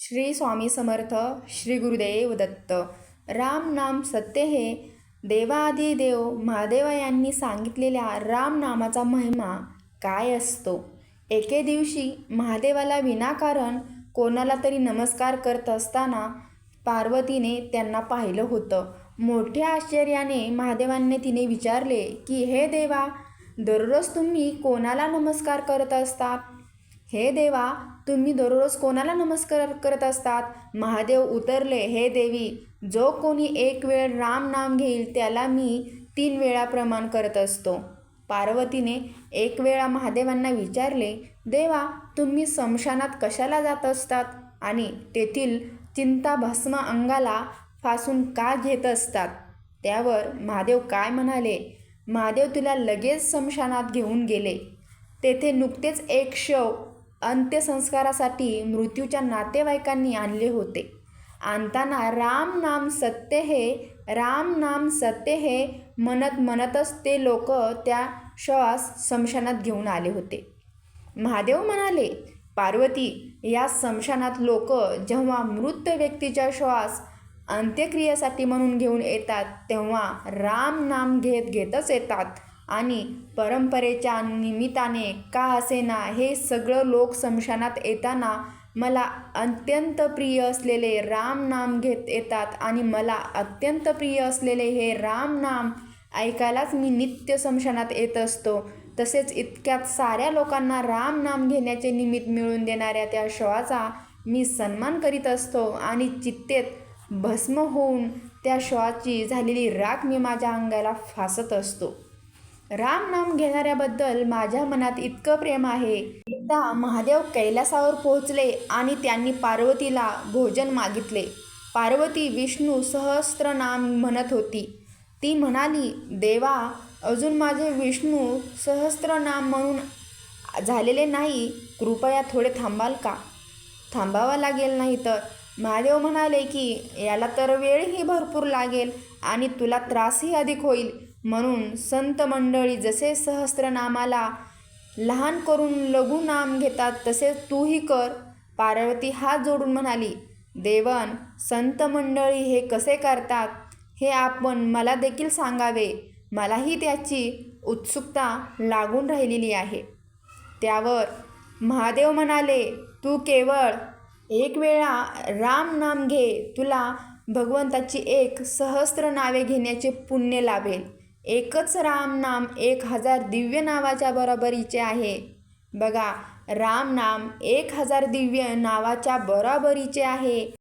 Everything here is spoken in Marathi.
श्री स्वामी समर्थ श्री गुरुदेव दत्त. राम नाम सत्य हे. देवादी देव महादेव यांनी सांगितलेल्या राम नामाचा महिमा काय असतो? एके दिवशी महादेवाला विनाकारण कोणाला तरी नमस्कार करत असताना पार्वतीने त्यांना पाहिलं होतं. मोठ्या आश्चर्याने महादेवांनी तिने विचारले की हे देवा दररोज तुम्ही कोणाला नमस्कार करत असतात हे देवा तुम्ही दररोज कोणाला नमस्कार करत असतात? महादेव उतरले हे देवी जो कोणी एक वेळ राम नाम घेईल त्याला मी तीन वेळा प्रमाण करत असतो. पार्वतीने एक वेळा महादेवांना विचारले देवा तुम्ही स्मशानात कशाला जात असतात? आणि तेथील चिंता भस्म अंगाला फासून का घेत असतात? त्यावर महादेव काय म्हणाले? महादेव तुला लगेच स्मशानात घेऊन गेले. तेथे नुकतेच एक शव अंत्यसंस्कारासाठी मृत्यूच्या नातेवाईकांनी आणले होते. आणताना राम नाम सत्य हे राम नाम सत्य हे म्हणत म्हणतच ते लोक त्या शवास स्मशानात घेऊन आले होते. महादेव म्हणाले पार्वती या स्मशानात लोक जेव्हा मृत व्यक्तीच्या श्वास अंत्यक्रियेसाठी म्हणून घेऊन येतात तेव्हा राम नाम घेत घेतच येतात. आणि परंपरेच्या निमित्ताने का असेना हे सगळं लोक स्मशानात येताना मला अत्यंत प्रिय असलेले राम नाम घेत येतात आणि मला अत्यंत प्रिय असलेले हे राम नाम ऐकायलाच मी नित्य स्मशानात येत असतो. तसेच इतक्यात साऱ्या लोकांना राम नाम घेण्याचे निमित्त मिळवून देणाऱ्या त्या शवाचा मी सन्मान करीत असतो आणि चित्तेत भस्म होऊन त्या शवाची झालेली राख मी माझ्या अंगाला फासत असतो. राम नाम घेणाऱ्याबद्दल माझ्या मनात इतकं प्रेम आहे. एकदा महादेव कैलासावर पोहोचले आणि त्यांनी पार्वतीला भोजन मागितले. पार्वती विष्णू सहस्त्र नाम म्हणत होती. ती म्हणाली देवा अजून माझे विष्णू सहस्त्रनाम म्हणून झालेले नाही. कृपया थोडे थांबाल का? थांबावा लागेल नाही तर. महादेव म्हणाले की याला तर वेळही भरपूर लागेल आणि तुला त्रासही अधिक होईल. म्हणून संत मंडळी जसे सहस्रनामाला लहान करून लघु नाम घेतात तसे तूही कर. पार्वती हात जोडून म्हणाली देवन संत मंडळी हे कसे करतात हे आपण मला देखील सांगावे. मलाही त्याची उत्सुकता लागून राहिलेली आहे. त्यावर महादेव म्हणाले तू केवळ एक वेळा राम नाम घे. तुला भगवंताची एक सहस्र नावे घेण्याचे पुण्य लाभेल. एकच राम नाम एक हजार दिव्य नावाच्या बरोबरीचे आहे. बघा राम नाम एक हजार दिव्य नावाच्या बरोबरीचे आहे.